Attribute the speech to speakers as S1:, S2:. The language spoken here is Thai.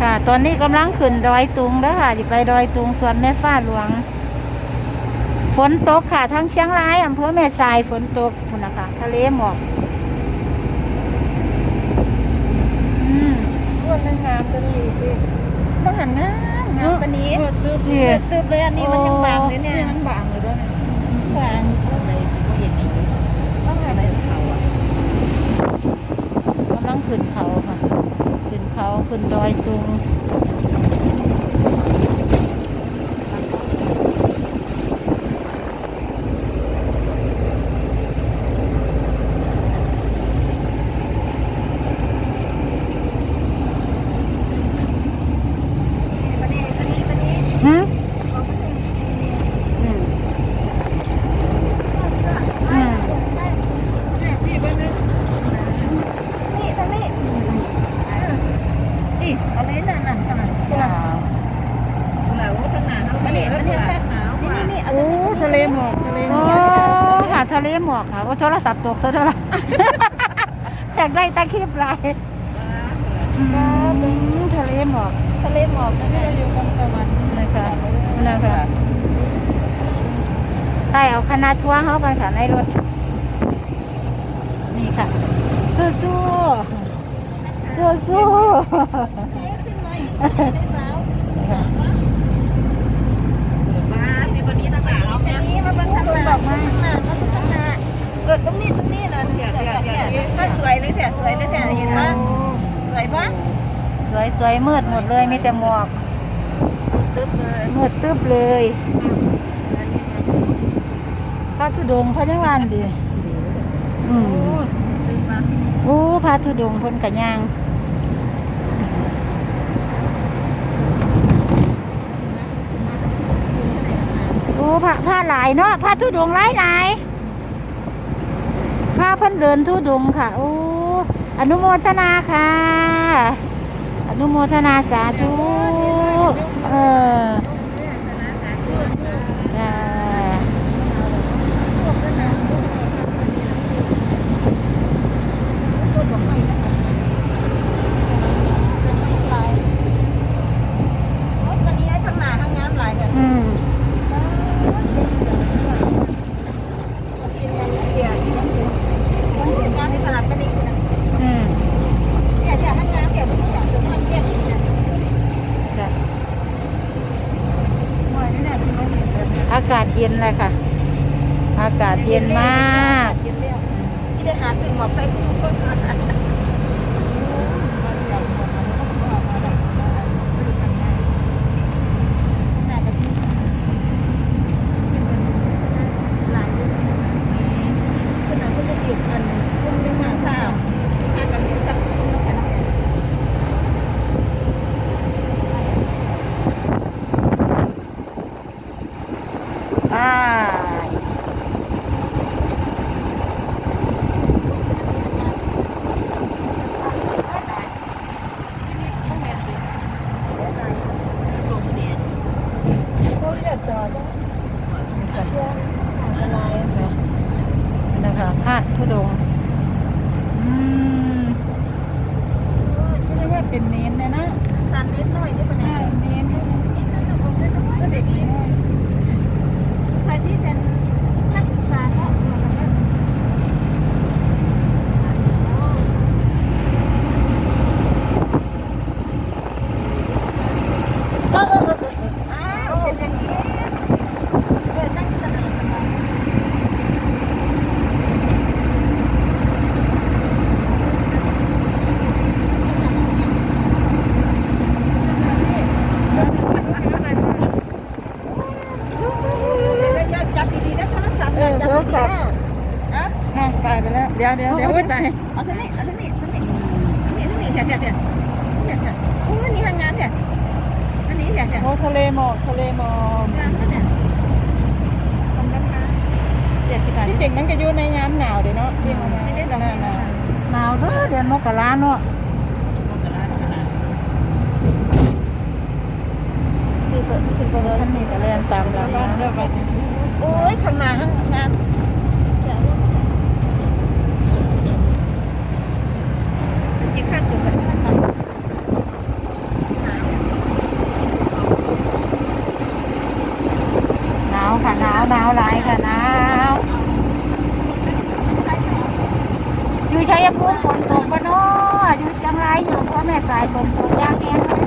S1: ค่ะ ตอนนี้กำลังขึ้นดอยตุงแล้วค่ะจะไปดอยตุงสวนแม่ฟ้าหลวง ฝนตกค่ะ ทั้งเชียงรายอำเภอแม่สายฝนตกคุณนะคะทะเลหมอกอืม
S2: อ้วนในงามกันดีสิ
S3: ต้องหันงามงามปานนี้
S2: เออตึ๊บ
S1: นี่
S3: เดือดตึบเลยอันนี้มันยังบางเลยเนี่ย
S2: นี่มันบางเลยด้วยเนี่ย
S3: บางอะไรก็อย่างนี้ต้องอะไรเขาอะ
S1: กำลังขึ้นเขาค่ะขึ้นเขึ้นดอยตุง
S3: ปานนี้ปานนี้ปานนี้
S1: หืมอืมอืม
S2: เนี่ยพี่เบิ้ลนึง
S3: นี่ตรงนี้นี่เอาเลยนั่นนั่นนั่น
S1: อ่า
S3: เหลาตั้งนานแล้วปานนี้ปานนี้แค่หนาวนี่นี่เอา
S2: โอ้ทะเลหมอกทะเลหม
S1: โอ้
S2: อก
S1: ค่ะทะเลหมอกค่ะโอ้โทรศัพท์ตกซะด้วยล่ะอยากได้ตะคริบลายอืมทะเลหมอก
S3: ทะเลหมอกนั่นแหละ
S2: อยู่บนตะวัน
S1: นะคะนะคะใต้เอาคณะทัวร์เข้าไปค่ะในรถ นี่ค่ะสู้สู้ สู้สู้
S3: ขึ้นมาอีกได้แล้วบ้าในวันนี้ต่างหากนะมาบังคับบอกมาข้างหน้าก็ข้านาเออตรงนี้ตรงนี้นะเนี่ยเนี่ยเนี่ยก็สวยเลยเสวยเลยเนี่เห็นปะสวยปะ
S1: สวยสวยมืดหมดเลยมีแต่หมอก
S3: ตึ๊บเลย
S1: มืดตึ๊บเลยพระธุดงพระยังวันดีอืมโอ้พระธุดงค์เพ้นกะยาง ผ้าผ้าหลายเนาะผ้าทุดงหลายหลายพระเพิ่นเดินทุดงค์ค่ะ โอ้ อนุโมทนาค่ะ อนุโมทนาสาธุ เออจ้า
S3: วันนี้ไอ้ทั้งหนาทั้งน้ำหลายเนี่ย
S1: อืม
S3: กินกันเดียวมันเห็นน้ำที่ตลาดก็ดีนะ
S1: อืม
S3: เนี่ยเนี่ยทั้งน้ำเดี๋ยวมันจะจะมันเทียบเนี่ย
S1: จ้ะ
S3: หน่อยนี่เนี่ยที่มันเห็นเลย
S1: อากาศเย็นเลยค่ะ อากาศเย็นมาก
S3: ที่ได้หาถึงหมอกใส่ทุกคนมาซื้อกันได้น่าจะที่หลายรุ่นขนาดก็จะติดกันรุ่นหนึ่งหาข้าวหากันเลี้ยงสักรุ่นแล้วกัน
S1: อ่า
S2: เขาเรียกจอจ้ะ
S1: อะไรนะคะพระ ธุดงค์อืม
S2: ไม่ได้ว่าเป็นเน้นเนี่ยนะ
S3: ทานนิดหน่อยนี่เป็นไง
S2: ใช่เน้น
S3: ก็เด็กนี่ใครที่เป็นนักศึกษาก็มาทำได้
S1: เออเออเออ
S3: อ้าวเป็นอย่างนี้เกิดตั้งสติกันมา จับดีๆนะโท รศัพท์จับดีๆนะอะ
S2: น่าตายไปแล้ว เดี๋ยวเดี๋ยวเดี๋ยวอุ้ยตาย
S3: เอาท่านี้เอาท่านี้ท่านี้นี่ท่านี้เดี๋ยวเดี๋ยวเดี๋ยวเดี๋ยวเดี๋ยวโอ้นี่ทางงานเดี๋ยวอันนี้เดี๋ยวเดี๋ยว
S2: โอ้ทะเลหมอกทะเลหมอก
S3: งานเนี่ยทำกันมาเดี๋ยวสิกัน
S2: ที่จริงมันก็อยู่ในยามหนาวเดี๋ยวเนาะที่มันมา
S3: ไม่ได้ดอก
S2: ห
S3: ไม้
S2: นาว
S1: หนาวเด้อเดือนมกราเนาะ
S3: คือเปิดคือเปิดเลย
S1: ท่านนี่ก็เรียนตาม
S2: ๆ
S1: เรา
S2: บ้านเด้อ
S1: นะ
S2: บ้าน
S3: โอ้ยข้างหน้าข้างงามเดี๋ยวมันจะข้ากันหนาว
S1: ค่ะหนาวหนาวหลายค่ะหนาวยู่ชัยภูฝนตกปะเนาะอยู่เชียงรายอยู่เพราะแม่สายฝนตกยากแห้งเลย